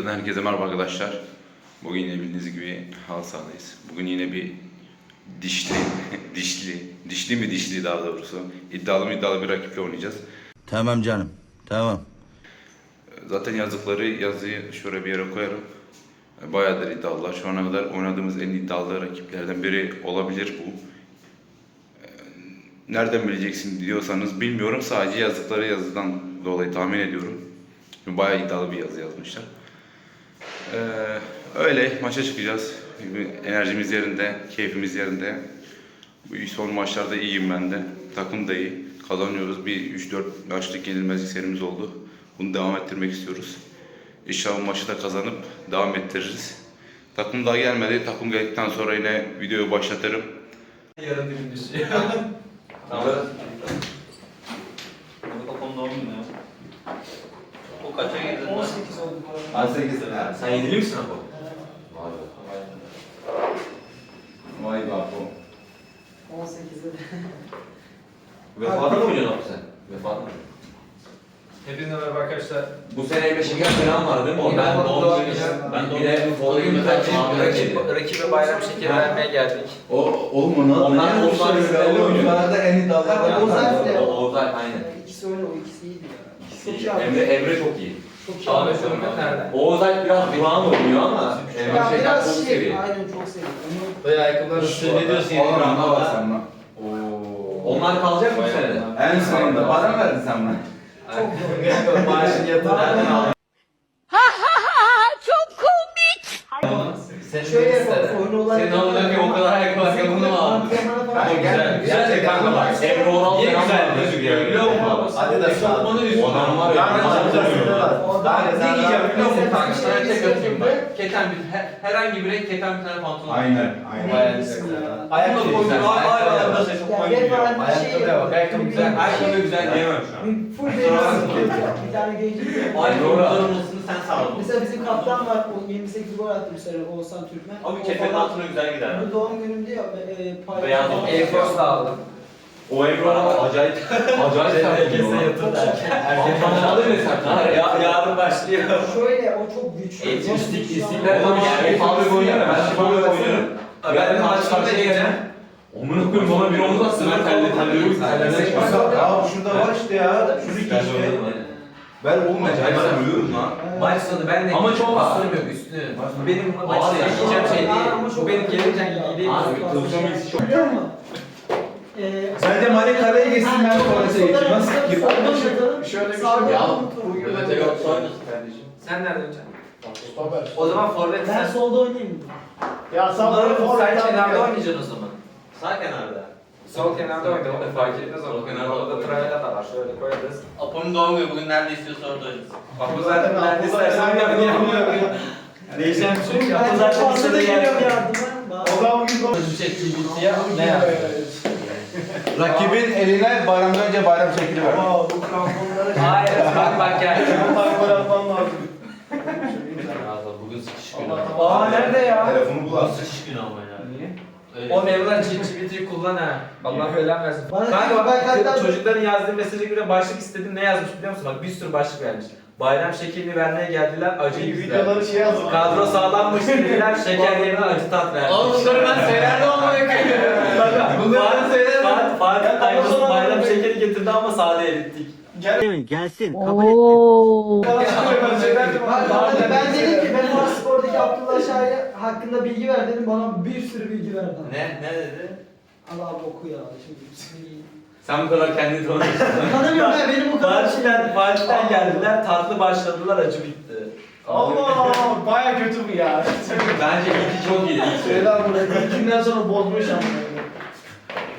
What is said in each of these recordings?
videodan herkese merhaba arkadaşlar. Bugün yine bildiğiniz gibi halı sahadayız. Bugün yine bir dişli, dişli, dişli mi dişli daha doğrusu iddialı mı iddialı bir rakiple oynayacağız. Tamam canım. Tamam. Zaten yazdıkları yazıyı şöyle bir yere koyarım. Bayağıdır iddialılar. Şu ana kadar oynadığımız en iddialı rakiplerden biri olabilir bu. Ee, Nereden bileceksin diyorsanız bilmiyorum. Sadece yazdıkları yazıdan dolayı tahmin ediyorum. Bayağı iddialı bir yazı yazmışlar. Ee, öyle maça çıkacağız. Enerjimiz yerinde, keyfimiz yerinde. Bu son maçlarda iyiyim ben de. Takım da iyi. Kazanıyoruz. Bir 3-4 maçlık yenilmezlik serimiz oldu. Bunu devam ettirmek istiyoruz. İnşallah bu maçı da kazanıp devam ettiririz. Takım daha gelmedi. Takım geldikten sonra yine videoyu başlatırım. Yarın düşüyor. tamam. Bu kafamda doğum günü ya. O kaça girdin? 18 bu arada. 18 Sen yedili misin Apo? Vay be Apo. 18'de de. Vefada mı oynuyorsun Apo sen? Vefada mı? Hepinize merhaba arkadaşlar. Bu sene Emre Şeker falan var değil mi? Ben Ben doğum doğum günü. günü. Ben Bir de Bugün bugün rakip, rakip, rakip, rakibe bayram şekeri vermeye geldik. O oğlum onu Onlar onlar bizlerle oynuyor. Onlarda en iddialı. Ya, Ozan de. Ozan aynen. İkisi oyunu o ikisi iyiydi ya. Çok iyi. Emre, Emre çok iyi. Çok iyi. Abi. Ömür nerede? Oğuzay biraz durağan oynuyor ama Emre Ya çok biraz şey, seviyor. aynen çok seviyorum. Onu Böyle ayakkabılar İşte ne diyorsun yeni Oğlum bak rakamda? sen lan. Onlar kalacak mı bu sene? En sonunda para mı verdin sen bana? çok zor. Maaşını yatır. Nereden aldın? Sen Şöyle yapalım. Oyunu olan... Senin oğlun ki o kadar ayakkabı ayakkabını mı aldın? Ama güzel. Güzel de kanka bak. Emre Oral Niye falan güzel var. gözüküyor biliyor musun? Hadi de sen. Onu düşün. O adam var ya. Ben da- Ne giyeceğim biliyor musun Mesela şey tek atayım bak. Keten bir, her- herhangi bir renk keten bir tane pantolon. Aynen. Ne Aynen. ya. Ayakkabı Güzel. koydum. Ay ay ay. Ayakkabı. Nasıl çok Ya, oynuyor. hep aynı şey Ayakkabıya bak. Ayakkabı güzel. Ayakkabı güzel diyemem şu an. Full benim Bir tane gençlik yapıyor. Ayakkabıların olmasını sen sağladın. Mesela bizim kaptan var. O 28 gol attı sene Oğuzhan Türkmen. Abi O kefenin falan- altına güzel gider. Bu doğum günümde ya. E, paylaşım Beyaz olmuş. Air Force da aldım. O Emre Oral acayip acayip Herkese yatır derken. Antrenmanlarda bile. Ha, Ya, yarın başlıyor. Şöyle o çok güçlü. Eğitim Nasıl istik- güçlü istikler ama- Oğlum yani fabrik oynuyor. Ben fabrik oynuyorum. Ben Ben de karşı karşıya geleceğim. Omuna koyayım bana bir omuz atsın. Ben terli terli terli Ya şurada var işte ya. Şunu ki işte. Ben oğlum acayip sen ölüyorum lan. Maç sonu ben de Ama çok ağır. üstünüm yok üstünüm. Bu benim ya. giyeceğim şey değil. ama Bu benim geleceğim giydiğim değil. Abi iyisi çok. Biliyor musun? Ee, Bence Mali kaleye geçsin ben geçeyim. Nasıl soldan Şöyle bir şey ya. yok soynuyorsun kardeşim. Sen nerede oynayacaksın? O zaman forvet Ben sen. solda oynayayım mı? Ya sen bana Sen kenarda oynayacaksın o zaman. Sağ kenarda. Sol kenarda oyna. O da fark etmez Sol kenarda Orada oyna. Trayla da var. Şöyle koyarız. Apo'nun doğum günü bugün nerede istiyorsa orada oynasın. Bak bu zaten nerede istersen yapıyor. Değişen bir şey yok. Ben zaten listede da geliyorum yardıma. O zaman bugün konu. ChatGPT'ye ne yapıyorsun? Rakibin eline bayramdan önce bayram şekli ver. Aa bu kramponlara şey. Hayır bak bak gel. Takma yapmam lazım. Bugün sıkışık günü. Aa nerede ya? Telefonu bul sıkışık günü ama ya. Niye? Öyle. O Mevla ChatGPT'yi kullan ha. Allah belanı versin. Bana- Kanka ben- bak ben- çocukların yazdığı mesaja göre başlık istedim. Ne yazmış biliyor musun? Bak bir sürü başlık vermiş. Bayram şekerini vermeye geldiler. Acı yediler. videoları şey yazın. Kadro sağlanmış dediler. Şeker yerine acı tat vermiş. Oğlum bunları ben söylerdim ama Kanka Bunları söylerim. Fatih, Fatih tamam, bayram şekeri getirdi ama sade erittik. Gelsin. Bana söyle ben dedim ki ben o spordaki Abdullah Şahin hakkında bilgi ver dedim bana bir sürü bilgi verdi. Ne ne dedi? Allah abi oku ya şimdi Sen bu kadar kendini tanıyorsun. Tanımıyorum ben benim bu kadar şey. Fatih'ten, Fatih'ten geldiler. Tatlı başladılar acı bitti. Allah baya kötü bu ya. Bence ilki çok iyi. ilk söyle. Şeyler burada ilkinden sonra bozmuş ama.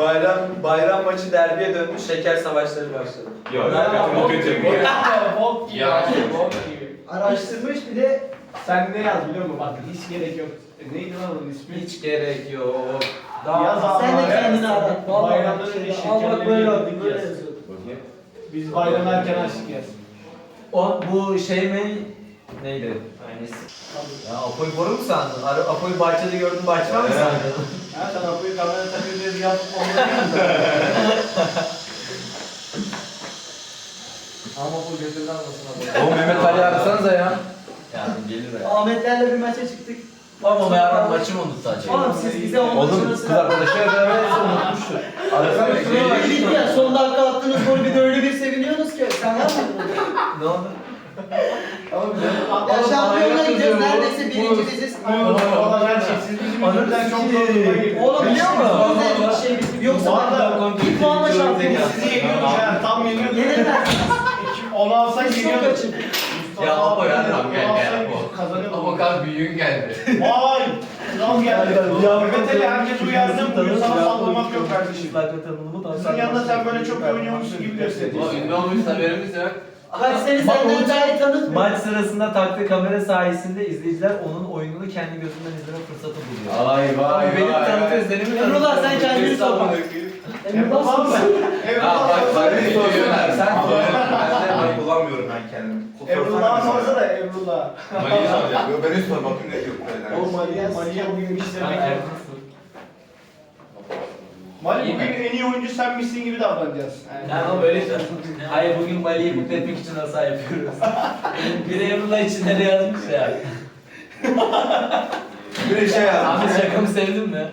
Bayram bayram maçı derbiye dönmüş. Şeker savaşları başladı. Yok, bu bok kötü. gibi, bok gibi, Bok gibi. Ya. Bok gibi. Araştırmış bir de Sen ne yaz biliyor musun? Bak hiç gerek yok. E, Neydi lan onun ismi? Hiç gerek yok. Yaz abi. sen de kendini ara. Vallahi Bayramdan bak önce şöyle, Al bak böyle yazıyordu. Biz bayram erken açtık yaz. O bu şey mi? Neydi? Aynısı. Ya Apo'yu boru mu sandın? Ara- Apo'yu bahçede gördün mı Evet. sandın? Ha sen Apo'yu kamera takıyor diye yapıp onları Ama bu götünden almasın abi. Oğlum Mehmet Ali arasanıza ya. Yani gelir ya. Ahmetlerle bir maça çıktık. Ama ben maçımı unuttu acaba. Oğlum siz bize onun Oğlum kız arkadaşlar beraber unutmuştur. Arasana Bitti ya son dakika attığınız golü bir de öyle bir seviniyorsunuz ki. Sen var mıydın? Ne oldu? Ya şampiyonluğa gidiyoruz neredeyse birinci biziz. Şey, yüzümüzden çok. Oğlum biliyor musun? Bize şey bitti. Yoksa Valla bir puanla şampiyon. sizi yeniyorduk ya. Tam yeniyorduk. Yenemezsiniz. Onu alsak açık. Ya Apo ya, Onu tamam, gel, gel, alsak Apo. Ama kan büyüğün geldi. Vay! Kral geldi. Ya, Mehmet Ali herkes uyardı. Bugün sana sallamak yok kardeşim. Da Kızın yanında sen böyle çok iyi oynuyormuşsun gibi gösteriyorsun. ünlü olmuş haberimiz yok. Ben seni senden daha iyi tanıtmıyorum. Maç sırasında taktığı kamera sayesinde izleyiciler onun oyununu kendi gözünden izleme fırsatı buluyor. Vay vay Abi beni tanıtıyor, seni mi Emrullah sen kendini. Emrullah Yapamam sor. Evet. Ha, bak, bak. Sen Ben de kullanmıyorum ben kendimi. Emrullah'a sorsa da Emrullah. Mali'yi soracağım. Yo beni sor bakayım ne diyor bu Oğlum Mali'ye Mali'ye bugün izlemek yok. Mali bugün en iyi oyuncu sen misin gibi davranacağız. Yani. Ama böyle Hayır bugün Mali'yi mutlu etmek için hata yapıyoruz. bir de Emrullah için nereye yazmış ya. Böyle şey yaptı. Abi şakamı sevdin mi?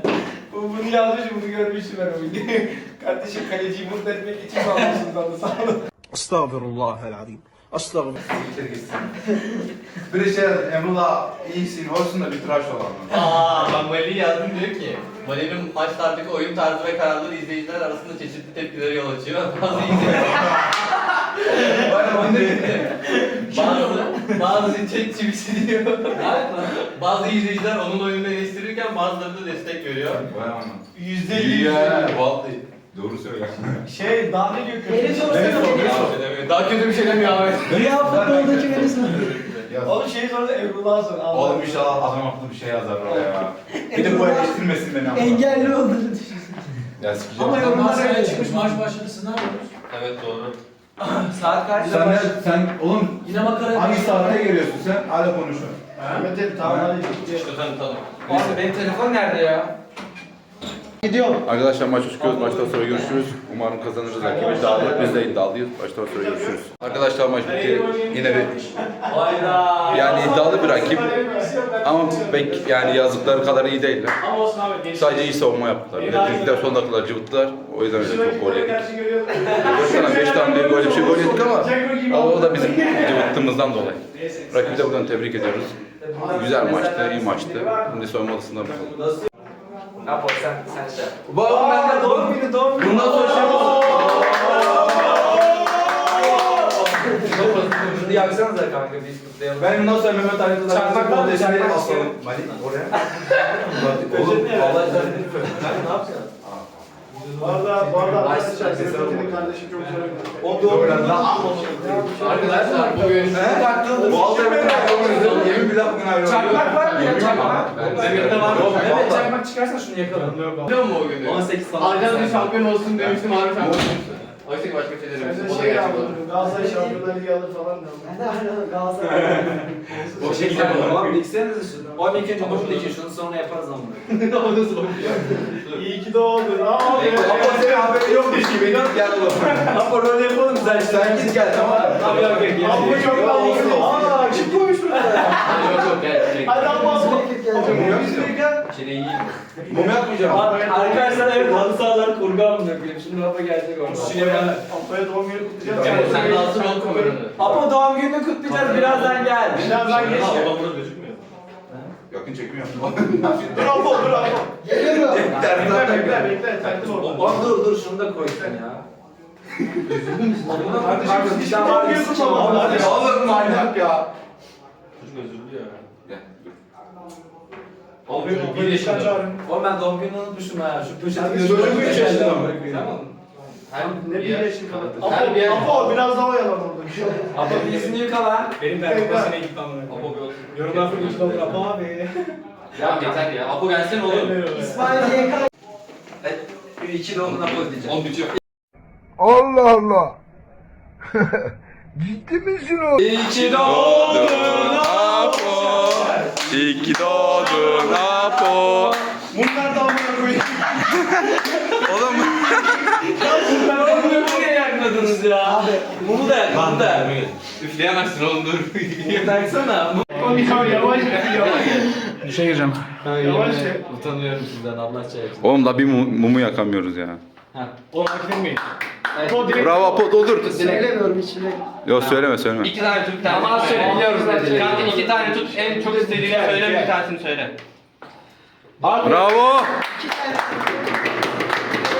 Bu, bunu yazmışım, bunu görmüştüm ben bugün. Kardeşim kaleciyi mutlu etmek için almışsınız anlasana. Estağfirullah el azim. Aslağım. İçeri gitsin. bir şey yazdım. Emrullah iyisin, hoşsun da bir tıraş olan. Aa, ben Mali'yi yazdım diyor ki. Mali'nin maçlardaki oyun tarzı ve kararları izleyiciler arasında çeşitli tepkilere yol açıyor. Bazı izleyiciler... Bana bunu Bazı, bazı çek çivisi diyor. bazı izleyiciler onun oyununu eleştirirken bazıları da destek görüyor. Bayağı mı? Yüzde elli. Vallahi. Doğru söyle. Şey, daha ne diyor kötü? Elif sorusana. Daha kötü bir şey demiyor abi. Rüya futboldaki beni sor. Yaz. Oğlum şeyi sonra da Emrullah'a sor. Allah Oğlum Allah. inşallah adam akıllı bir şey yazar oraya ya. Bir de bu eleştirmesin beni ama. Engelli olduğunu düşün. Ya sikeceğim. Ama yorumlar öyle çıkmış maç başladı sınav yapıyoruz. Evet doğru. Saat kaç? Sen, ne, sen oğlum Yine makara hangi saatte geliyorsun sen? Hala konuşuyorsun. Mehmet Ali tamam hadi. İşte tanıtalım. Abi benim telefon nerede ya? Gidiyorum. Arkadaşlar maça çıkıyoruz. Maçtan sonra görüşürüz. Umarım kazanırız. Rakibi iddialı. Biz de iddialıyız. Maçtan sonra görüşürüz. Arkadaşlar maç bitti. Yine bir yani iddialı bir rakip. Ama pek yani yazdıkları kadar iyi değiller. Sadece iyi savunma yaptılar. Ligden son dakikalar cıvıttılar. O yüzden öyle çok gol yedik. Gerçi görüyorum. 4 tane 5 tane bir gol bir şey gol yedik ama ama o da bizim cıvıttığımızdan dolayı. Rakibi de buradan tebrik ediyoruz. Güzel maçtı, iyi maçtı. Şimdi soyunma odasında bakalım. Ne yapalım sen sen şey yap. Bu ben de doğum günü doğum günü. Bundan sonra şey yapalım. Şunu yaksanıza kanka biz kutlayalım. Ben nasıl Mehmet Ali'den Çakmak var, çakmak asalım. Mali oraya. Oğlum vallahi sen ne Kanka yapacaksın? Bu arada, bu arkadaşlar, alın. kardeşim çok güzel oynadı. O doğum günü. Arkadaşlar bugün... Yemin billah bugün ayrılıyor. Çakmak var mı ya çakmak? Demir'de var mı? Evet çakmak çıkarsan şunu yakalım. Biliyor musun o günü? 18 falan. Arjantin bir şampiyon olsun demiştim abi şampiyon olmuştu. Oysa ki başka şeyler Ben demiştim. de O da şey gerçek oldu. aldım. Galatasaray Şampiyonlar Ligi alır falan da. Ben de hala Galatasaray. O şekilde yapalım. Tamam diksenize şunu. O ilk önce bunu dikin şunu sonra yaparız ama. O nasıl oluyor? İyi ki doğdun. Aa, evet. Ama senin haberin yokmuş gibi. Gel oğlum. Ama rol yapalım güzel işte. Sen git gel tamam mı? Abi yok. Abla çok Ya, olsun. Aa, burada? Yok yok gel. Hadi geldi. Mum yapmayacağım. Şeyde iyi. Mum yapmayacağım. Arkadaşlar evet halı sahalar kurgu amına koyayım. Şimdi Rafa gelecek orada. Apo'ya doğum günü kutlayacağız. Evet, sen de alsın ol kameranı. Apo doğum gününü kutlayacağız birazdan gel. Birazdan geç gel. Adamlar gözükmüyor. Yakın çekmiyorum. Dur Apo, dur Apo. Geliyorum. Bekle, bekle, bekle. Takıl orada. Dur dur şunu da koysun ya. Bunu Kardeşim, hiç doğum günü kutlamadın. Hadi. Oğlum manyak ya. Özürlü ya. Gel. Oğlum Apo'yu çocuk bir Apo'yu yaşında. çağırın. Oğlum ben doğum gününü unutmuşum ha. Şu poşeti Abi çocuk üç yaşında mı? Tamam. Her Ne bir yaşın kaldı. Her bir yer. Apo, biraz daha oyalan orada. Apo bir yüzünü yıka lan. Benim performansına git lan Apo bir otur. Yorumlar full üç kalır Apo abi. Ya yeter ya. Apo gelsene oğlum. İsmail YK. İki doğumuna Apo diyeceğim. Oğlum bitiyor. Allah Allah. Ciddi misin o? İki Doğdun Apo. İyi ki doğdun Apo. Bunlar da amına koyayım. Oğlum Mumu niye yakmadınız ya? Abi. Mumu da yak, mumu da yak. Üfleyemezsin oğlum dur. Yaksana. Ya yavaş yavaş. Duşa gireceğim. Yavaş. Utanıyorum sizden Allah çayırsın. Oğlum da bir mu- mumu yakamıyoruz ya. Oğlum hareket etmeyin. O direkt Bravo Apo doldur. Söylemiyorum içine. Yok söyleme söyleme. İki tane tut bir tane. Ama söyle biliyoruz ne Kanka iki tane tut. En çok istediğini söyle bir tanesini söyle. Bravo. İki tane.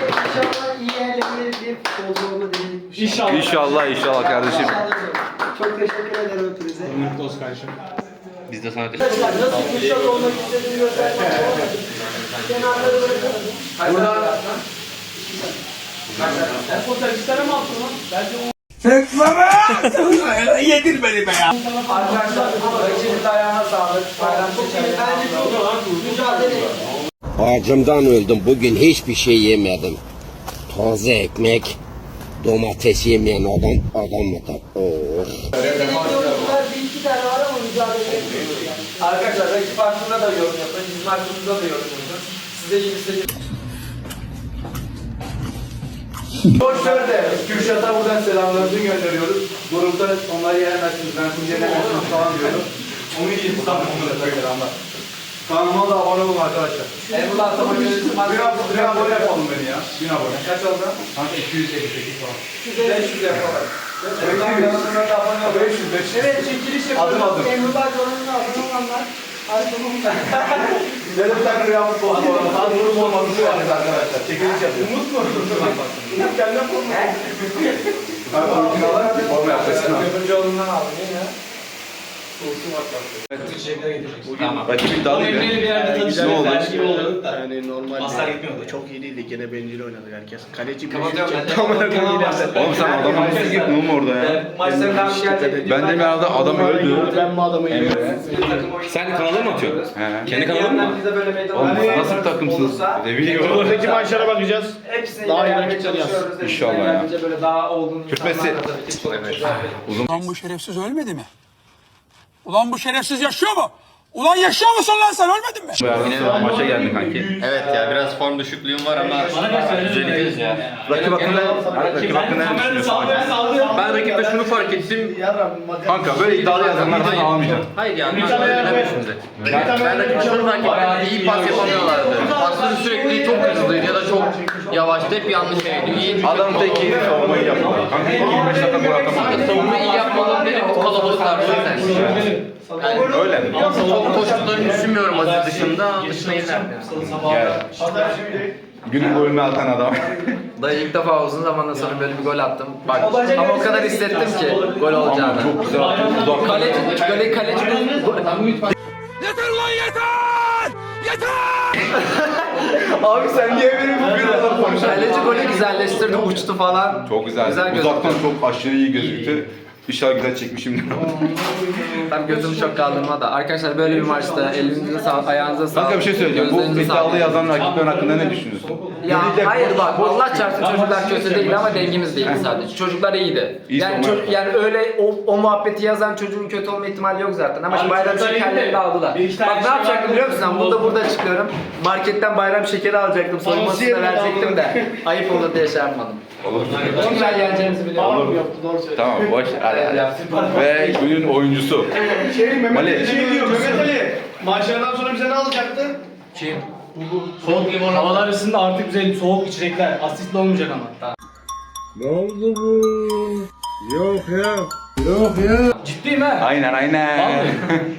İnşallah iyi yerlere bir futbolcu olma. İnşallah. İnşallah inşallah kardeşim. Çok teşekkür ederim hepinize. Mutlu olsun kardeşim. Biz de sana teşekkür Arkadaşlar nasıl Kürşat olmak istediğini göstermek olmadı. Kenarları bırakalım. Burada Fotoğrafçılara ayağına sağlık. Bayram Bence çok mücadele. Acımdan öldüm. Bugün hiçbir şey yemedim. Taze ekmek, domates yemeyen adam, adam mı da? Oh. Bir iki tane var. Arkadaşlar rakip hakkında da yorum yapın. Bizim hakkımızda da yorum yapın. Size iyi bir Boş ver de Kürşat'a buradan selamlarımızı gönderiyoruz. Grupta onları yenemezsiniz, ben sizi yenemezsiniz falan diyorum. Onun için tam onlara selamlar. Kanalıma da abone olun arkadaşlar. Emrullah Ataman yönetim Bir abone, bir abone yapalım beni ya. Bin abone. Kaç oldu? Kanka 258 falan. 500 yapalım. Emrullah kanalına da abone olun. 500, 500. Evet çekiliş yapıyoruz. Adım adım. Emrullah kanalına abone olanlar. Tane rüyamız oldu bu arada. Daha durum olmadığını varız arkadaşlar. Çekiliş yapıyoruz. Umut mu? Umut kendine forma. Abi oyun alarak forma ya. Tamam. Rakip iddialıydı. bir yerde Ne oldu? gibi oldu. Yani normal Aslar gitmiyordu. çok iyi değildi. Gene bencil oynadı herkes. Kaleci ben. Kamera Kanal başladı. Oğlum sen adamı nasıl gittin oğlum orada ya? Maçların devamı gelecek. Ben de bir arada adam öldü. Ben bu adamı yiyorum. Sen kanalda mı atıyorsun? He. Kendi kanalın mı? Bize böyle meydan Oğlum olursa- nasıl bir takımsınız? olursa Deviliyor. Önümüzdeki maçlara bakacağız. Hepsini Daha iyi çalışıyoruz. İnşallah ya. daha güzel bir- Ulan bu şerefsiz ölmedi mi? Ulan bu şerefsiz yaşıyor mu? Ulan yaşıyor musun lan sen ölmedin mi? Yine maça geldin kanki. Evet ya biraz form düşüklüğüm var ama ya. Rakip hakkında, rakip hakkında ne düşünüyorsun? Ben rakipte şunu fark ettim. Kanka böyle iddialı yazanlardan almayacağım. Hayır ya. Ben rakipte şunu fark ettim. İyi pas yapamıyorlardı. Pasları sürekli çok hızlıydı ya da çok yavaştı. Hep yanlış şeydi. İyi. Adam tek iyi savunmayı yapıyor. Kanka 25 dakika gol atamadı. Savunma iyi yapmaları dedim. Bu kalabalıklar yüzden. Yani Öyle mi? çok koştuklarını düşünmüyorum Aziz dışında. Dışına. Gel. Günün golünü atan adam. Dayı ilk defa uzun zamandan sonra böyle bir gol attım. Bak ama o kadar hissettim ki gol olacağını. Çok güzel. Kaleci, böyle kaleci Yeter ulan yeter! Abi sen niye benim bu bir adam konuşuyorsun? Kaleci golü güzelleştirdi, uçtu falan. Çok güzel. Güzel gözüktü. Uzaktan çok aşırı iyi gözüktü. İnşallah güzel çekmişimdir. Tam gözümü çok kaldırma da. Arkadaşlar böyle bir maçta elinize sağlık, ayağınıza sağlık. Kanka bir şey söyleyeceğim. Bu gözlerinize iddialı sağlık. yazan rakipler hakkında ne düşünüyorsun? Ya Yenildi. hayır bak Allah çarpsın çocuklar kötü değil ama dengimiz değil sadece. Çocuklar iyiydi. İyi yani çocuk, yani öyle o, o muhabbeti yazan çocuğun kötü olma ihtimali yok zaten. Ama şimdi bayram şekerlerini de aldılar. Bak ne yapacaktım biliyor musun? sen? Burada burada çıkıyorum. Marketten bayram şekeri alacaktım. Soymasını verecektim de. Ayıp olur diye şey yapmadım. Olur. Güzel yeneceğimizi biliyorum. Olur. Tamam boş. Hadi hadi. Ve günün oyuncusu. Şey Mehmet Mali. Ali şey diyor Mehmet Ali. Maçlardan sonra bize ne alacaktı? Soğuk limon Havalar ısındı artık bize soğuk içecekler. Asitli olmayacak ama. Ne oldu bu? Yok ya. Yok ya. Ciddiyim ha. Aynen aynen.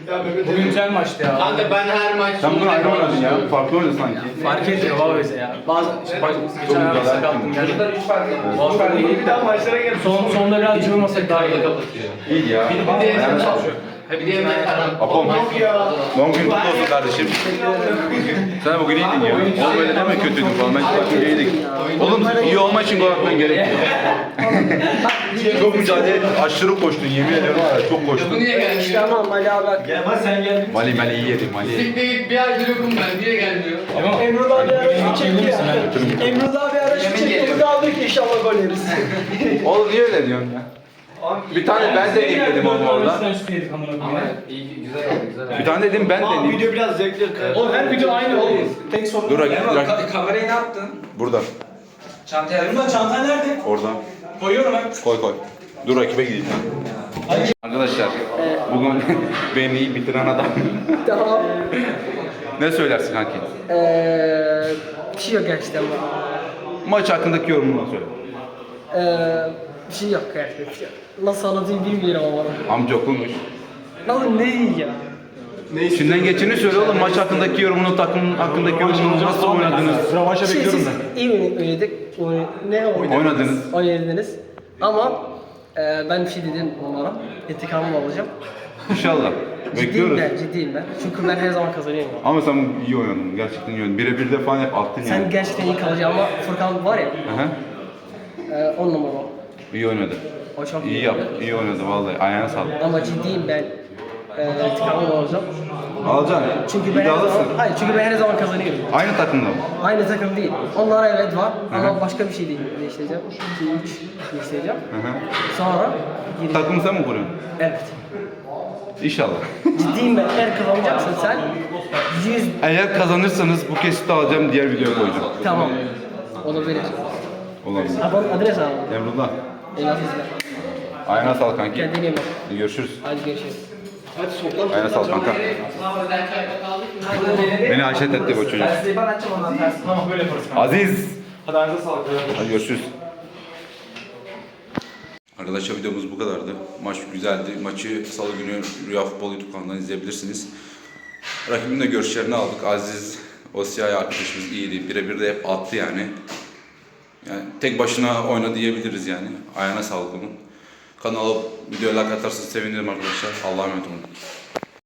Ya Mehmet Bugün güzel maçtı ya. Kanka ben her maç Sen bunu ayrı oynadın ya. Farklı oynadın sanki. Fark etmiyor baba bize ya. Bazen işte bak geçen hafta güzel. sakattım geldim. Çocuklar 3 fark ver iyi bir daha maçlara gel. Son sonda biraz cıvımasak daha iyi. İyi ya. Bir de yemek aram. Apom. Doğum günün kutlu olsun kardeşim. Sen bugün iyiydin ya. Oğlum öyle deme kötüydün falan. Ben bugün iyiydik. Oğlum iyi olma için gol atman gerekiyor. çok mücadele. Aşırı koştun. Yemin ediyorum var ya çok koştun. Niye gelmiyor? Tamam Ali abi. Ama sen geldin. Mali Mali iyi yedim Mali. Siktir git bir aydır yokum ben. Niye gelmiyor? Emrullah bir ara şu çekti ya. Emrullah bir ara şu çekti. Bunu aldık inşallah gol yeriz. Oğlum niye öyle diyorsun ya? Bir tane ben de dedim onu orada. Ama iyi güzel oldu güzel oldu. Bir tane dedim ben deneyim. Video biraz zevkli. Oğlum her video aynı oğlum. Tek sorun. Dur rakip, rakip. Kamerayı ne yaptın? Burada. Çantaya Bunun çanta nerede? Oradan. Koyuyorum ben. Koy koy. Dur rakibe gideyim ben. Arkadaşlar bugün beni iyi bitiren adam. Tamam. ne söylersin kanki? Eee bir şey yok gerçekten. Maç hakkındaki yorumunu söyle. Eee bir şey yok gerçekten. Bir şey yok. Nasıl anlatayım bilmiyorum ama. Amca konuş. Nasıl ne diyeceğim? İçinden geçeni söyle oğlum. Maç hakkındaki yorumunu, takım hakkındaki yorumunu nasıl oynadınız? Şey, siz iyi oyun- oynadık. Oyn- ne oynadık? Oynadınız. Oynadınız. Ama eee ben bir şey dedim onlara. İntikamımı alacağım. İnşallah. Ciddiyim Bekliyoruz. ben, ciddiyim ben. Çünkü ben her zaman kazanıyorum. Ama sen iyi oynadın. Gerçekten iyi oynadın. Birebir de falan hep attın Sen yani. gerçekten iyi kalacaksın ama Furkan var ya, Aha. eee on numara. İyi oynadı. O çok İyi yap. iyi oynadı vallahi. Ayağına sağlık. Ama ciddiyim ben. Eee intikamımı alacağım. Alacaksın. Çünkü ben her İddialısın. zaman, hayır çünkü ben her zaman kazanıyorum. Aynı takımda mı? Aynı takım değil. Onlara evet var ama başka bir şey değil. Değiştireceğim. 2 3 değiştireceğim. Hı hı. Sonra gireceğim. Takımı sen mi kuruyorsun? Evet. İnşallah. Ciddiyim ben. Eğer kazanacaksın sen 100 Eğer kazanırsanız bu kesiti alacağım diğer videoya koyacağım. tamam. Olabilir. Olabilir. Abon adres al. Emrullah. Eyvallah. Ayağına sağlık kanki. Kendine iyi bak. Görüşürüz. Hadi görüşürüz. Ayağına sağlık kanka. Beni haşet etti bu çocuk. Size ben açacağım ondan tersi. Tamam böyle yaparız. Aziz. Hadi ayağınıza sağlık. Hadi görüşürüz. Arkadaşlar videomuz bu kadardı. Maç güzeldi. Maçı salı günü Rüya Futbol YouTube kanalından izleyebilirsiniz. Rakibin de görüşlerini aldık. Aziz Osiyay arkadaşımız iyiydi. Birebir de hep attı yani. Yani tek başına oyna diyebiliriz yani. Ayağına sağlık onun. Kanala videoya like atarsanız sevinirim arkadaşlar. Allah'a emanet olun.